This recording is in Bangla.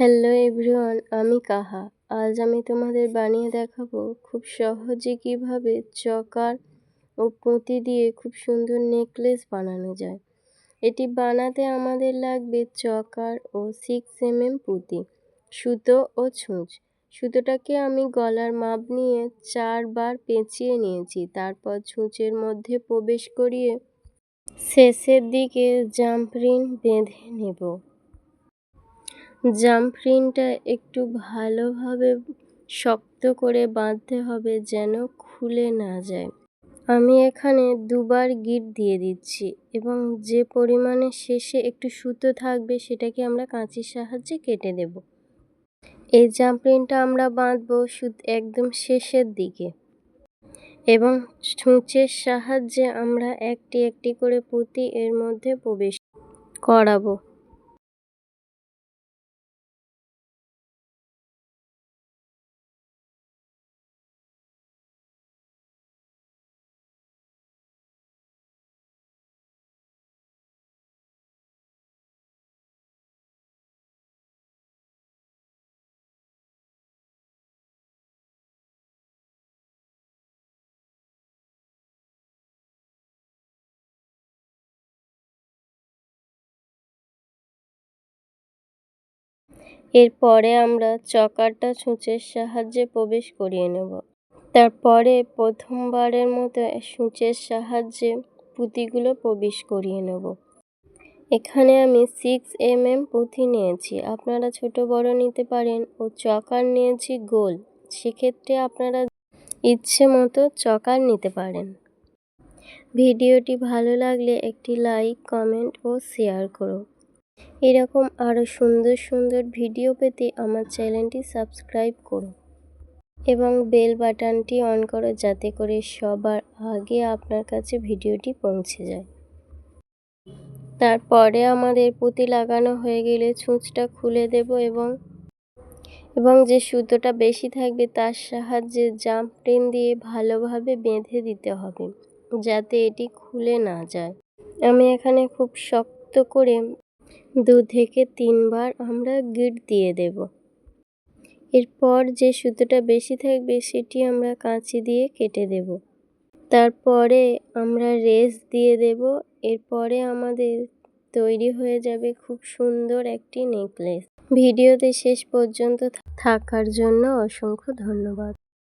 হ্যালো এভরিওয়ান, আমি কাহা। আজ আমি তোমাদের বানিয়ে দেখাবো খুব সহজে কীভাবে চকার ও পুঁতি দিয়ে খুব সুন্দর নেকলেস বানানো যায়। এটি বানাতে আমাদের লাগবে চকার ও সিক্স এম এম পুঁতি, সুতো ও ছুঁচ। সুতোটাকে আমি গলার মাপ নিয়ে চারবার পেঁচিয়ে নিয়েছি, তারপর ছুঁচের মধ্যে প্রবেশ করিয়ে শেষের দিকে জাম্পরিন বেঁধে নেব। জাম্পরিনটা একটু ভালোভাবে শক্ত করে বাঁধতে হবে যেন খুলে না যায়। আমি এখানে দুবার গিট দিয়ে দিচ্ছি এবং যে পরিমাণে শেষে একটু সুতো থাকবে সেটাকে আমরা কাঁচির সাহায্যে কেটে দেব। এই জাম্পরিনটা আমরা বাঁধবো একদম শেষের দিকে এবং ছুঁচের সাহায্যে আমরা একটি একটি করে পুঁতি এর মধ্যে প্রবেশ করাবো। এরপরে আমরা চকারটা ছুঁচের সাহায্যে প্রবেশ করিয়ে নেব। তারপরে প্রথমবারের মতো সূচের সাহায্যে পুঁতিগুলো প্রবেশ করিয়ে নেব। এখানে আমি সিক্স এম এম পুঁথি নিয়েছি। আপনারা ছোট, বড় নিতে পারেন ও চকার নিয়েছি গোল। সেক্ষেত্রে আপনারা ইচ্ছে মতো চকার নিতে পারেন। ভিডিওটি ভালো লাগলে একটি লাইক, কমেন্ট ও শেয়ার করো। এরকম আরও সুন্দর সুন্দর ভিডিও পেতে আমার চ্যানেলটি সাবস্ক্রাইব করুন এবং বেল বাটনটি অন করো যাতে করে সবার আগে আপনার কাছে ভিডিওটি পৌঁছে যায়। তারপরে আমাদের পুঁতি লাগানো হয়ে গেলে ছুঁচটা খুলে দেব এবং এবং যে সুতোটা বেশি থাকবে তার সাহায্যে জাম্প টেন দিয়ে ভালোভাবে বেঁধে দিতে হবে যাতে এটি খুলে না যায়। আমি এখানে খুব শক্ত করে দু থেকে তিনবার আমরা গিট দিয়ে দেব। এরপর যে সুতোটা বেশি থাকবে সেটি আমরা কাঁচি দিয়ে কেটে দেব। তারপরে আমরা রেস দিয়ে দেব। এরপরে আমাদের তৈরি হয়ে যাবে খুব সুন্দর একটি নেকলেস। ভিডিওতে শেষ পর্যন্ত থাকার জন্য অসংখ্য ধন্যবাদ।